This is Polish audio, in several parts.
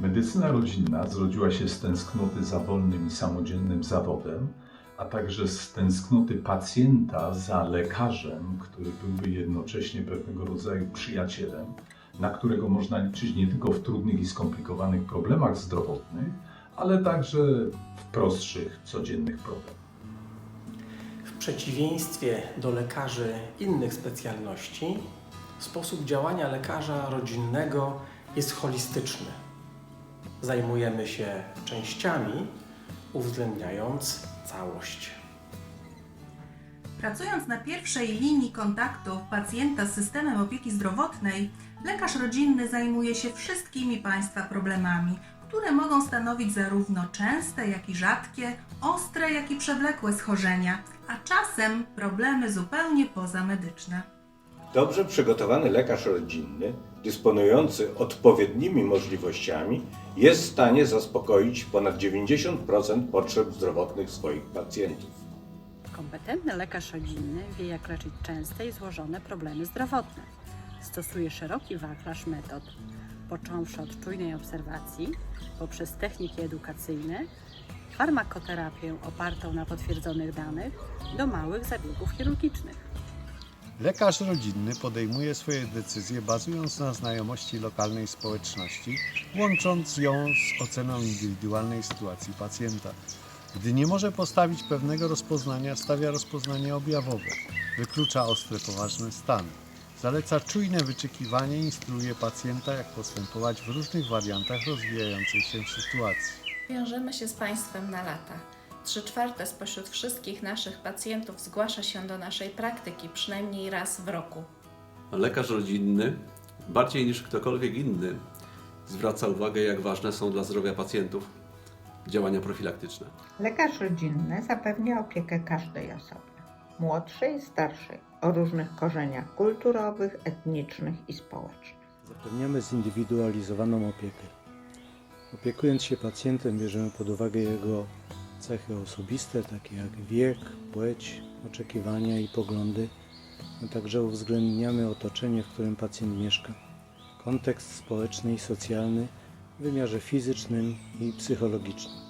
Medycyna rodzinna zrodziła się z tęsknoty za wolnym i samodzielnym zawodem, a także z tęsknoty pacjenta za lekarzem, który byłby jednocześnie pewnego rodzaju przyjacielem, na którego można liczyć nie tylko w trudnych i skomplikowanych problemach zdrowotnych, ale także w prostszych, codziennych problemach. W przeciwieństwie do lekarzy innych specjalności, sposób działania lekarza rodzinnego jest holistyczny. Zajmujemy się częściami, uwzględniając całość. Pracując na pierwszej linii kontaktu pacjenta z systemem opieki zdrowotnej, lekarz rodzinny zajmuje się wszystkimi Państwa problemami, które mogą stanowić zarówno częste, jak i rzadkie, ostre, jak i przewlekłe schorzenia, a czasem problemy zupełnie pozamedyczne. Dobrze przygotowany lekarz rodzinny, dysponujący odpowiednimi możliwościami, jest w stanie zaspokoić ponad 90% potrzeb zdrowotnych swoich pacjentów. Kompetentny lekarz rodzinny wie, jak leczyć częste i złożone problemy zdrowotne. Stosuje szeroki wachlarz metod, począwszy od czujnej obserwacji, poprzez techniki edukacyjne, farmakoterapię opartą na potwierdzonych danych, do małych zabiegów chirurgicznych. Lekarz rodzinny podejmuje swoje decyzje bazując na znajomości lokalnej społeczności, łącząc ją z oceną indywidualnej sytuacji pacjenta. Gdy nie może postawić pewnego rozpoznania, stawia rozpoznanie objawowe, wyklucza ostre, poważne stany. Zaleca czujne wyczekiwanie, instruuje pacjenta, jak postępować w różnych wariantach rozwijającej się sytuacji. Wiążemy się z Państwem na lata. Trzy czwarte spośród wszystkich naszych pacjentów zgłasza się do naszej praktyki przynajmniej raz w roku. Lekarz rodzinny, bardziej niż ktokolwiek inny, zwraca uwagę, jak ważne są dla zdrowia pacjentów działania profilaktyczne. Lekarz rodzinny zapewnia opiekę każdej osobie, młodszej i starszej, o różnych korzeniach kulturowych, etnicznych i społecznych. Zapewniamy zindywidualizowaną opiekę. Opiekując się pacjentem, bierzemy pod uwagę jego cechy osobiste, takie jak wiek, płeć, oczekiwania i poglądy, a także uwzględniamy otoczenie, w którym pacjent mieszka, kontekst społeczny i socjalny w wymiarze fizycznym i psychologicznym.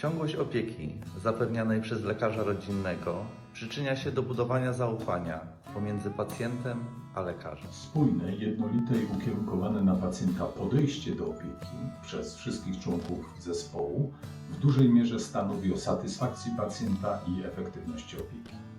Ciągłość opieki zapewnianej przez lekarza rodzinnego przyczynia się do budowania zaufania pomiędzy pacjentem a lekarzem. Spójne, jednolite i ukierunkowane na pacjenta podejście do opieki przez wszystkich członków zespołu w dużej mierze stanowi o satysfakcji pacjenta i efektywności opieki.